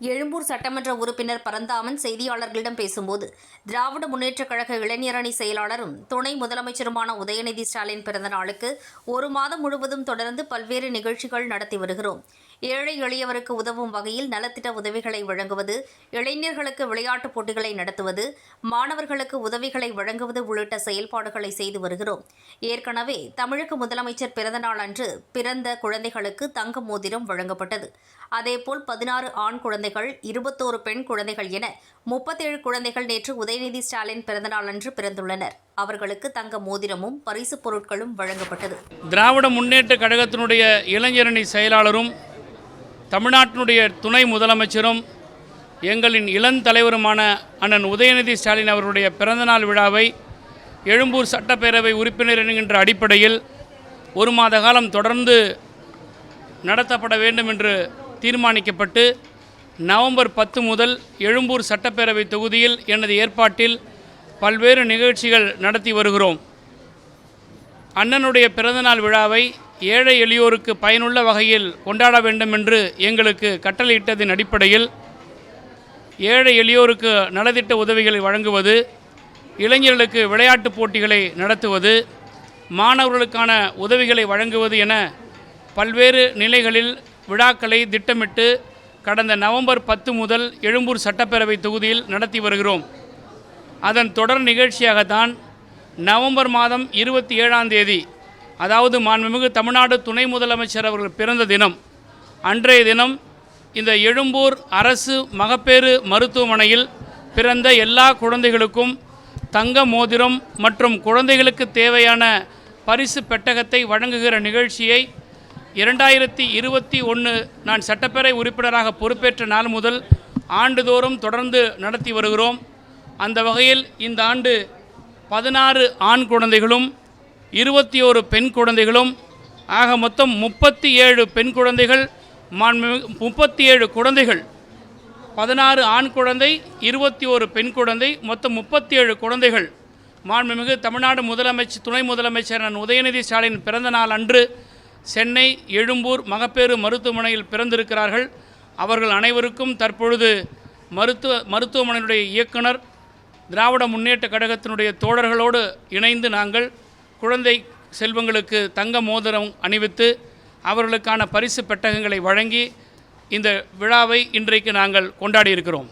எழும்பூர் சட்டமன்ற உறுப்பினர் பரந்தாமன் செய்தியாளர்களிடம் பேசும்போது திராவிட முன்னேற்றக் கழக இளைஞரணி செயலாளரும் துணை முதலமைச்சருமான உதயநிதி ஸ்டாலின் பிறந்த நாளுக்கு ஒரு மாதம் முழுவதும் தொடர்ந்து பல்வேறு நிகழ்ச்சிகள் நடத்தி வருகிறோம். ஏழை எளியவருக்கு உதவும் வகையில் நலத்திட்ட உதவிகளை வழங்குவது இளைஞர்களுக்கு விளையாட்டுப் போட்டிகளை நடத்துவது மாணவர்களுக்கு உதவிகளை வழங்குவது உள்ளிட்ட செயல்பாடுகளை செய்து வருகிறோம். ஏற்கனவே தமிழக முதலமைச்சர் பிறந்தநாள் அன்று பிறந்த குழந்தைகளுக்கு தங்க மோதிரம் வழங்கப்பட்டது. அதேபோல் பதினாறு ஆண் குழந்தை குழந்தைகள் இருபத்தோரு பெண் குழந்தைகள் என முப்பத்தேழு குழந்தைகள் நேற்று உதயநிதி ஸ்டாலின் பிறந்தநாள் அன்று பிறந்துள்ளனர். அவர்களுக்கு தங்க மோதிரமும் பரிசுப் பொருட்களும் வழங்கப்பட்டது. திராவிட முன்னேற்ற கழகத்தினுடைய இளைஞரணி செயலாளரும் தமிழ்நாட்டினுடைய துணை முதலமைச்சரும் எங்களின் இளந்தலைவருமான அண்ணன் உதயநிதி ஸ்டாலின் அவருடைய பிறந்தநாள் விழாவை எழும்பூர் சட்டப்பேரவை உறுப்பினர் என்கின்ற அடிப்படையில் ஒரு மாத காலம் தொடர்ந்து நடத்தப்பட வேண்டும் என்று தீர்மானிக்கப்பட்டு நவம்பர் பத்து முதல் எழும்பூர் சட்டப்பேரவை தொகுதியில் எனது ஏற்பாட்டில் பல்வேறு நிகழ்ச்சிகள் நடத்தி வருகிறோம். அண்ணனுடைய பிறந்தநாள் விழாவை ஏழை எளியோருக்கு பயனுள்ள வகையில் கொண்டாட வேண்டும் என்று எங்களுக்கு கட்டளையிட்டதின் அடிப்படையில் ஏழை எளியோருக்கு நலத்திட்ட உதவிகளை வழங்குவது இளைஞர்களுக்கு விளையாட்டுப் போட்டிகளை நடத்துவது மாணவர்களுக்கான உதவிகளை வழங்குவது என பல்வேறு நிலைகளில் விழாக்களை திட்டமிட்டு கடந்த நவம்பர் பத்து முதல் எழும்பூர் சட்டப்பேரவை தொகுதியில் நடத்தி வருகிறோம். அதன் தொடர் நிகழ்ச்சியாகத்தான் நவம்பர் மாதம் இருபத்தி ஏழாம் தேதி அதாவது மாண்புமிகு தமிழ்நாடு துணை முதலமைச்சர் அவர்கள் பிறந்த தினம் அன்றைய தினம் இந்த எழும்பூர் அரசு மகப்பேறு மருத்துவமனையில் பிறந்த எல்லா குழந்தைகளுக்கும் தங்க மோதிரம் மற்றும் குழந்தைகளுக்கு தேவையான பரிசு பெட்டகத்தை வழங்குகிற நிகழ்ச்சியை இரண்டாயிரத்தி இருபத்தி ஒன்று நான் சட்டப்பேரவை உறுப்பினராக பொறுப்பேற்ற நாள் முதல் ஆண்டுதோறும் தொடர்ந்து நடத்தி வருகிறோம். அந்த வகையில் இந்த ஆண்டு பதினாறு ஆண் குழந்தைகளும் இருபத்தி ஒரு பெண் குழந்தைகளும் ஆக மொத்தம் முப்பத்தி ஏழு பெண் குழந்தைகள் முப்பத்தி ஏழு குழந்தைகள். பதினாறு ஆண் குழந்தை இருபத்தி ஒரு பெண் குழந்தை மொத்தம் முப்பத்தி ஏழு குழந்தைகள். மாண்புமிகு தமிழ்நாடு முதலமைச்சர் துணை முதலமைச்சர் நான் உதயநிதி ஸ்டாலின் பிறந்த நாள் அன்று சென்னை எழும்பூர் மகப்பேறு மருத்துவமனையில் பிறந்திருக்கிறார்கள். அவர்கள் அனைவருக்கும் தற்பொழுது மருத்துவ மருத்துவமனையினுடைய இயக்குனர் திராவிட முன்னேற்ற கழகத்தினுடைய தோழர்களோடு இணைந்து நாங்கள் குழந்தை செல்வங்களுக்கு தங்க மோதிரம் அணிவித்து அவர்களுக்கான பரிசு பெட்டகங்களை வழங்கி இந்த விழாவை இன்றைக்கு நாங்கள் கொண்டாடி இருக்கிறோம்